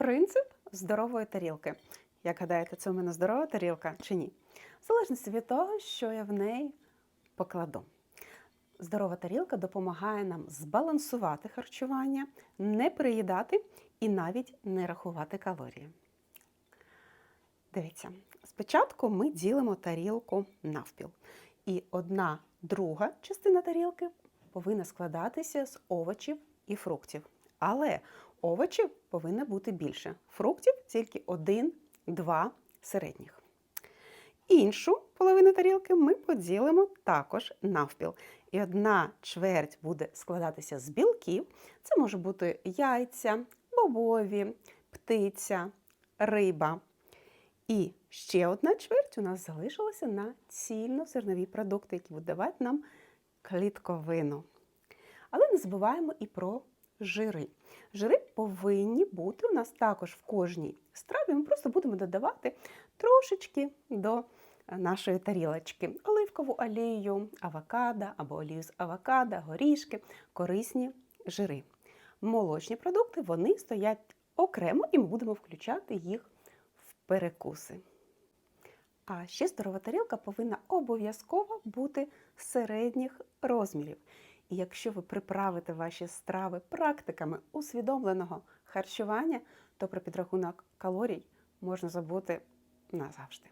принцип здорової тарілки. Як гадаєте, це у мене здорова тарілка чи ні? В залежності від того, що я в неї покладу. Здорова тарілка допомагає нам збалансувати харчування, не переїдати і навіть не рахувати калорії. Дивіться, спочатку ми ділимо тарілку навпіл. І одна друга частина тарілки повинна складатися з овочів і фруктів. Але овочів повинно бути більше. Фруктів тільки один-два середніх. Іншу половину тарілки ми поділимо також навпіл. І одна чверть буде складатися з білків. Це може бути яйця, бобові, птиця, риба. І ще одна чверть у нас залишилася на цільнозернові продукти, які будуть давати нам клітковину. Але не забуваємо і про жири. Жири повинні бути у нас також в кожній страві. Ми просто будемо додавати трошечки до нашої тарілочки. Оливкову олію, авокадо або олію з авокадо, горішки, корисні жири. Молочні продукти вони стоять окремо, і ми будемо включати їх в перекуси. А ще здорова тарілка повинна обов'язково бути середніх розмірів. І якщо ви приправите ваші страви практиками усвідомленого харчування, то про підрахунок калорій можна забути назавжди.